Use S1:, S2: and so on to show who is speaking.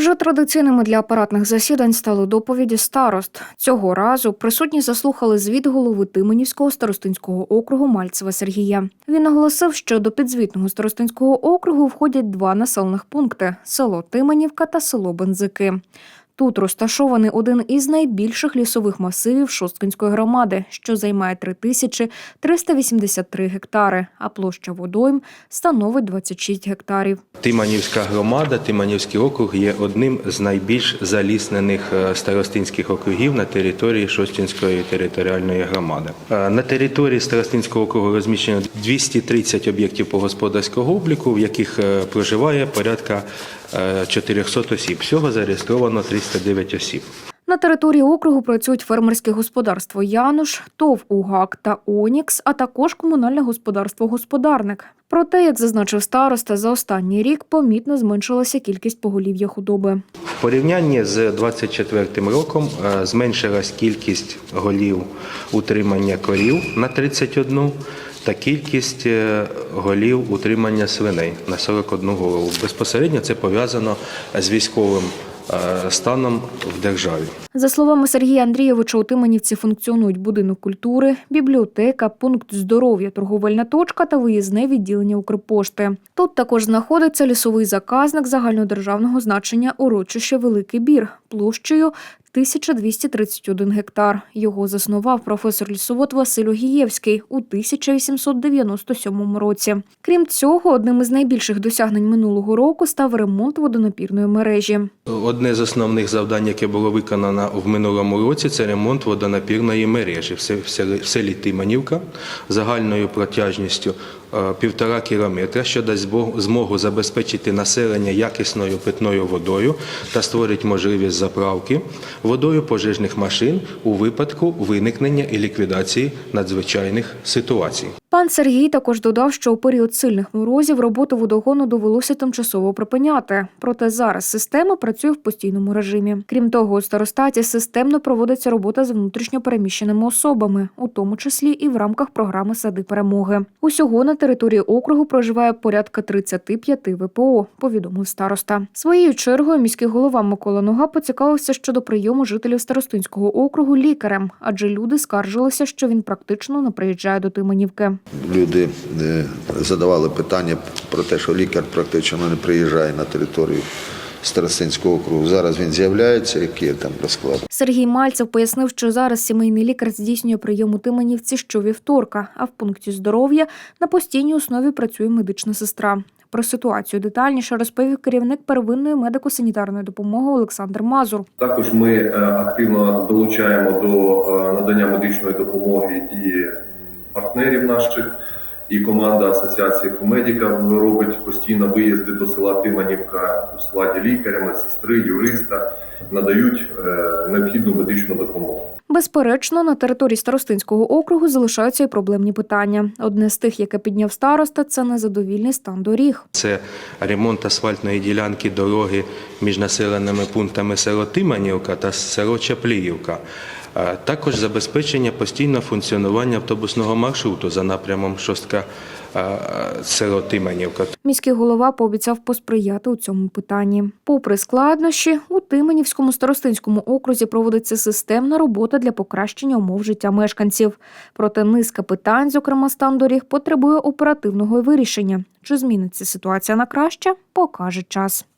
S1: Вже традиційними для апаратних засідань стали доповіді старост. Цього разу присутні заслухали звіт голови Тименівського старостинського округу Мальцева Сергія. Він наголосив, що до підзвітного старостинського округу входять два населених пункти: село Тименівка та село Бензики. Тут розташований один із найбільших лісових масивів Шосткинської громади, що займає 3383 гектари, а площа водойм становить 26 гектарів.
S2: Тиманівська громада, Тиманівський округ є одним з найбільш заліснених е, старостинських округів на території Шостінської територіальної громади. Е, На території Старостинського округу розміщено 230 об'єктів по господарського обліку, в яких е, проживає порядка 400 осіб. Всього зареєстровано 309 осіб.
S1: На території округу працюють фермерське господарство Януш, ТОВ УГАК та Онікс, а також комунальне господарство Господарник. Проте, як зазначив староста, за останній рік помітно зменшилася кількість поголів'я худоби.
S2: В порівнянні з 24 роком е, зменшилась кількість голів утримання корів на 31 та кількість е, голів утримання свиней на 41 голову. Безпосередньо це пов'язано з військовим е, станом в державі.
S1: За словами Сергія Андрійовича, у Тиманівці функціонують будинок культури, бібліотека, пункт здоров'я, торговельна точка та виїзне відділення Укрпошти. Тут також знаходиться лісовий заказник загальнодержавного значення урочище Великий Бір площею 1231 гектар. Його заснував професор лісовод Василь Огієвський у 1897 році. Крім цього, одним із найбільших досягнень минулого року став ремонт водонапірної мережі.
S2: Одне з основних завдань, яке було виконано в минулому році, це ремонт водонапірної мережі в се- в селі- Тиманівка загальною протяжністю півтора кілометра, що дасть змогу забезпечити населення якісною питною водою та створить можливість заправки водою пожежних машин у випадку виникнення і ліквідації надзвичайних ситуацій.
S1: Пан Сергій також додав, що у період сильних морозів роботу водогону довелося тимчасово припиняти. Проте зараз система працює в постійному режимі. Крім того, у старостаті системно проводиться робота з внутрішньо переміщеними особами, у тому числі і в рамках програми Сади перемоги. Усього на території округу проживає порядка 35 ВПО, повідомив староста. Своєю чергою міський голова Микола Нога поцікавився щодо прийому жителів старостинського округу лікарем, адже люди скаржилися, що він практично не приїжджає до Тиманівки.
S3: Люди е, задавали питання про те, що лікар практично не приїжджає на територію Старостинського округу. Зараз він з'являється, який є там розклад.
S1: Сергій Мальцев пояснив, що зараз сімейний лікар здійснює прийом у Тиманівці щовівторка, а в пункті здоров'я на постійній основі працює медична сестра. Про ситуацію детальніше розповів керівник первинної медико-санітарної допомоги Олександр Мазур.
S4: Також ми е, активно долучаємо до е, надання медичної допомоги і партнерів наших. І команда Асоціації Комедіка робить постійно виїзди до села Тиманівка у складі лікаря, медсестри, юриста, надають е, необхідну медичну допомогу.
S1: Безперечно, на території Старостинського округу залишаються і проблемні питання. Одне з тих, яке підняв староста, це незадовільний стан доріг.
S2: Це ремонт асфальтної ділянки дороги між населеними пунктами село Тиманівка та село Чапліївка. Також забезпечення постійного функціонування автобусного маршруту за напрямом Шостка село Тиманівка.
S1: Міський голова пообіцяв посприяти у цьому питанні. Попри складнощі, Тименівському старостинському окрузі проводиться системна робота для покращення умов життя мешканців. Проте низка питань, зокрема стан доріг, потребує оперативного вирішення. Чи зміниться ситуація на краще, покаже час.